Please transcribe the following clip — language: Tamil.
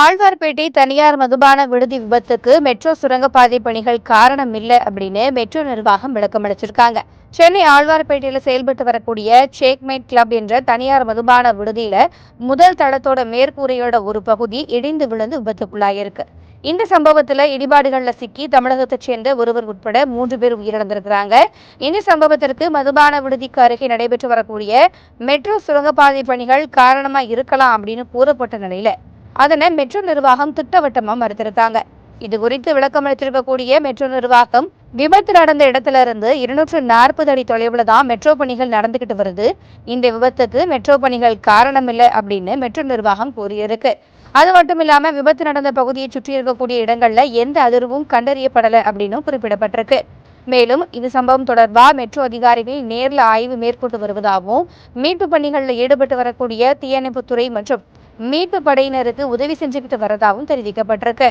ஆழ்வார்பேட்டை தனியார் மதுபான விடுதி விபத்துக்கு மெட்ரோ சுரங்கப்பாதை பணிகள் காரணம் இல்லை அப்படின்னு மெட்ரோ நிர்வாகம் விளக்கம் அளிச்சிருக்காங்க. சென்னை ஆழ்வார்பேட்டையில செயல்பட்டு வரக்கூடிய சேக்மேட் கிளப் என்ற தனியார் மதுபான விடுதியில முதல் தளத்தோட மேற்கூரையோட ஒரு பகுதி இடிந்து விழுந்து விபத்துக்குள்ளாயிருக்கு. இந்த சம்பவத்துல இடிபாடுகள்ல சிக்கி தமிழகத்தைச் சேர்ந்த ஒருவர் உட்பட மூன்று பேர் உயிரிழந்திருக்கிறாங்க. இந்த சம்பவத்திற்கு மதுபான விடுதிக்கு அருகே நடைபெற்று வரக்கூடிய மெட்ரோ சுரங்கப்பாதை பணிகள் காரணமா இருக்கலாம் அப்படின்னு கூறப்பட்ட நிலையில அதனை மெட்ரோ நிர்வாகம் திட்டவட்டமா மறுத்திருக்காங்க. இது குறித்து விளக்கம் அளித்திருக்கக்கூடிய மெட்ரோ நிர்வாகம் விபத்து நடந்த இடத்துல இருந்து இருநூற்று நாற்பது அடி தொலைவுல தான் மெட்ரோ பணிகள் நடந்துகிட்டு வருது. இந்த விபத்துக்கு மெட்ரோ பணிகள் காரணம் இல்லை அப்படின்னு மெட்ரோ நிர்வாகம் கூறியிருக்கு. அது மட்டும் இல்லாம விபத்து நடந்த பகுதியை சுற்றி இருக்கக்கூடிய இடங்கள்ல எந்த அதிர்வும் கண்டறியப்படலை அப்படின்னு குறிப்பிடப்பட்டிருக்கு. மேலும் இது சம்பவம் தொடர்பா மெட்ரோ அதிகாரிகள் நேர்ல ஆய்வு மேற்கொண்டு வருவதாகவும் மீட்பு பணிகளில் ஈடுபட்டு வரக்கூடிய தீயணைப்புத்துறை மற்றும் மீட்பு படையினருக்கு உதவி செஞ்சுக்கிட்டு வரதாகவும் தெரிவிக்கப்பட்டிருக்கு.